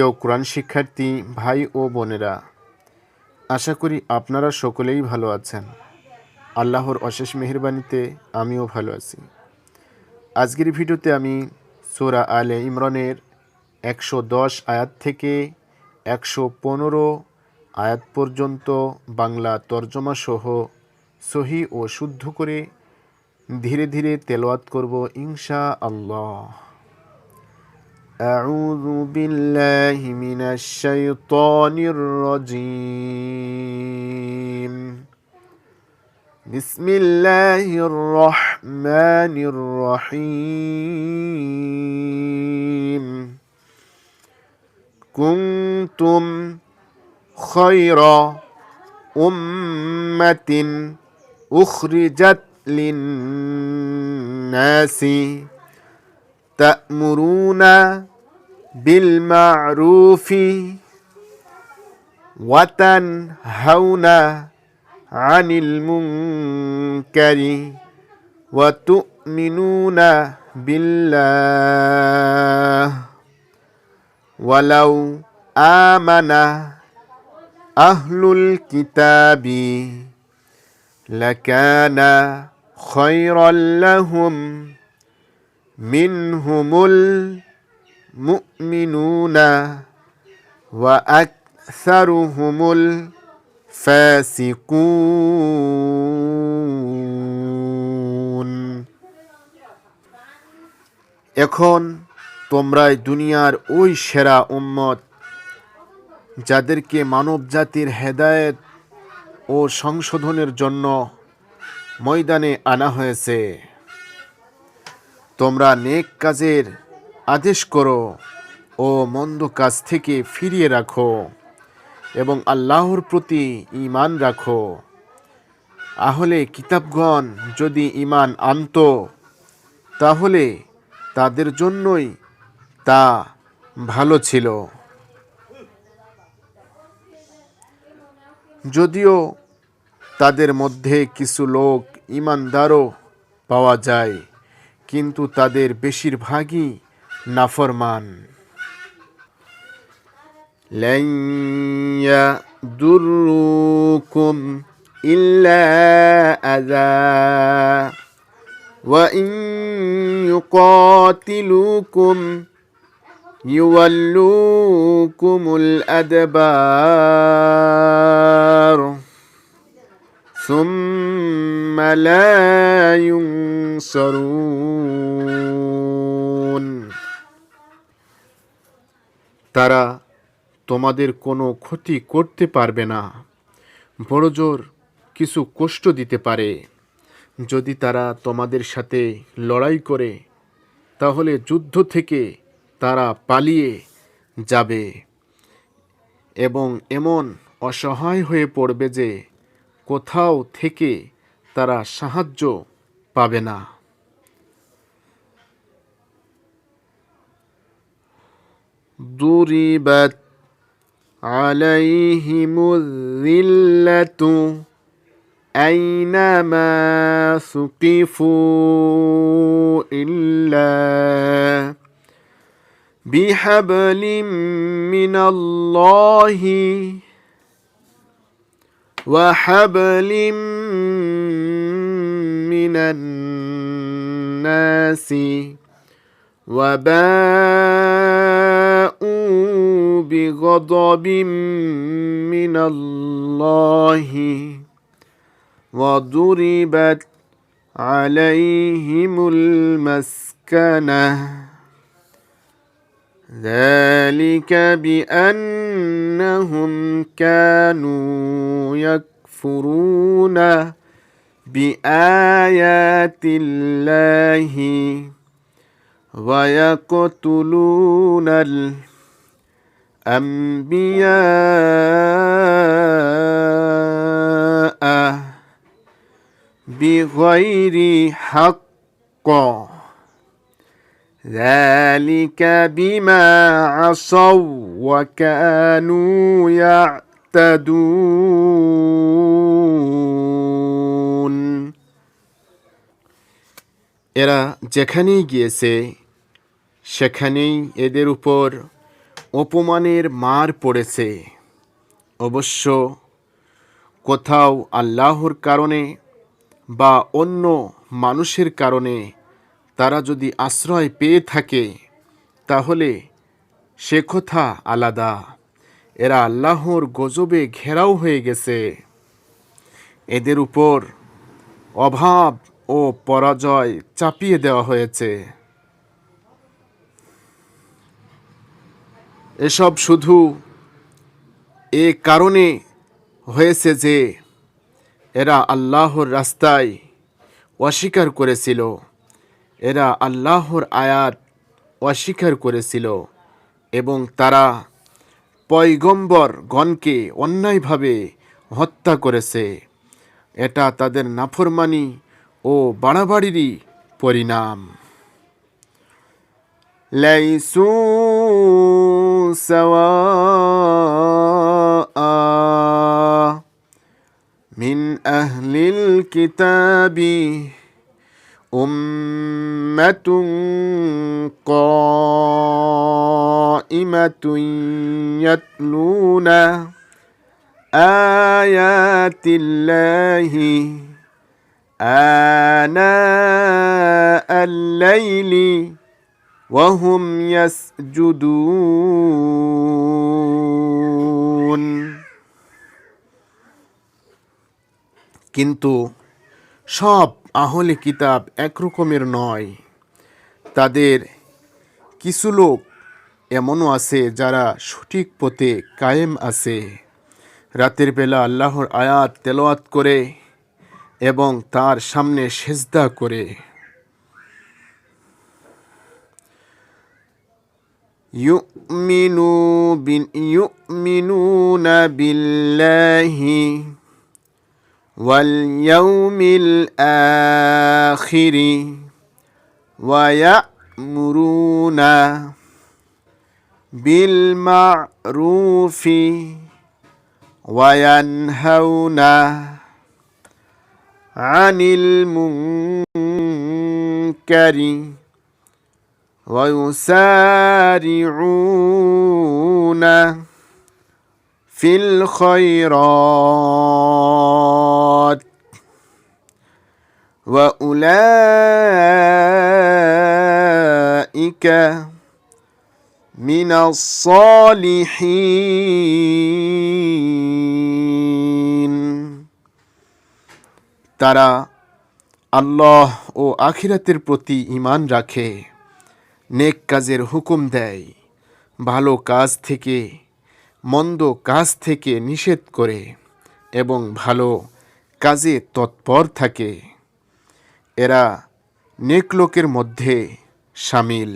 প্রিয় কোরআন শিক্ষার্থী ভাই ও বোনেরা, আশা করি আপনারা সকলেই ভালো আছেন। আল্লাহর অশেষ মেহরবানিতে আমিও ভালো আছি। আজকের ভিডিওতে আমি সোরা আলে ইমরানের একশো দশ আয়াত থেকে একশো পনেরো আয়াত পর্যন্ত বাংলা তর্জমা সহ সহি ও শুদ্ধ করে ধীরে ধীরে তেলাওয়াত করব ইনশা আল্লাহ أعوذ بالله من الشيطان الرجيم. بسم الله الرحمن الرحيم. كنتم خير أمة أخرجت للناس تأمرون بالمعروف وتنهون عن المنكر وتؤمنون بالله. ولو آمن أهل الكتاب لكان خيرا لهم. منهم المؤمنون وأكثرهم الفاسقون এখন তোমরাই দুনিয়ার ওই সেরা উম্মত যাদেরকে মানব জাতির হেদায়েত ও সংশোধনের জন্য ময়দানে আনা হয়েছে তোমরা নেক কাজের আদেশ করো ও মন্দ কাজ থেকে ফিরিয়ে রাখো এবং আল্লাহর প্রতি ঈমান রাখো। আহলে কিতাবগণ যদি ঈমান আনত, তাহলে তাদের জন্যই তা ভালো ছিল। যদিও তাদের মধ্যে কিছু লোক ঈমানদারও পাওয়া যায়। কিন্তু তাদের বেশিরভাগই নাফরমান لن يضروكم إلا أذى وإن يقاتلوكم يولوكم الأدبار ثم لا ينصرون তারা তোমাদের কোনো ক্ষতি করতে পারবে না বড় জোর কিছু কষ্ট দিতে পারে যদি তারা তোমাদের সাথে লড়াই করে তাহলে যুদ্ধ থেকে তারা পালিয়ে যাবে এবং এমন অসহায় হয়ে পড়বে যে কোথাও থেকে তারা সাহায্য পাবে না ضربت عليهم الذلة أينما ثقفوا إلا بحبل من الله وحبل من الناس وباءوا بغضب من الله وضربت عليهم المسكنة. ذلك بأنهم كانوا يكفرون بآيات الله ويقتلون الأنبياء بغير حق ذلك بما عصوا وكانوا يعتدون এরা যেখানেই গিয়েছে সেখানেই এদের উপর অপমানের মার পড়েছে অবশ্য কোথাও আল্লাহর কারণে বা অন্য মানুষের কারণে তারা যদি আশ্রয় পেয়ে থাকে, তাহলে সে কথা আলাদা। এরা আল্লাহর গজবে ঘেরাও হয়ে গেছে। এদের উপর অভাব ও পরাজয় চাপিয়ে দেওয়া হয়েছে। এসব শুধু এ কারণে হয়েছে যে, এরা আল্লাহর রাস্তায় অস্বীকার করেছিল। এরা আল্লাহর আয়াত অস্বীকার করেছিল এবং তারা পয়গম্বরগণকে অন্যায়ভাবে হত্যা করেছে এটা তাদের নাফরমানি ও বাড়াবাড়িরই পরিণাম ليسوا سواء من أهل الكتاب أمة قائمة يتلون آيات الله آناء الليل وهم يسجدون কিন্তু সব আহলে কিতাব একরকমের নয় তাদের কিছু লোক এমনও আছে যারা সঠিক পথে কায়েম আছে রাতের বেলা আল্লাহর আয়াত তেলাওয়াত করে এবং তার সামনে সেজদা করে يؤمنوا بال يؤمنون بالله واليوم الآخر ويأمرون بالمعروف وينهون عن المنكر ويسارعون في الخيرات. واولئك من الصالحين তারা আল্লাহ ও আখিরাতের প্রতি ঈমান রাখে নেক কাজের হুকুম দেয় ভালো কাজ থেকে মন্দ কাজ থেকে নিষেধ করে এবং ভালো কাজে তৎপর থাকে এরা নেক লোকের মধ্যে সামিল।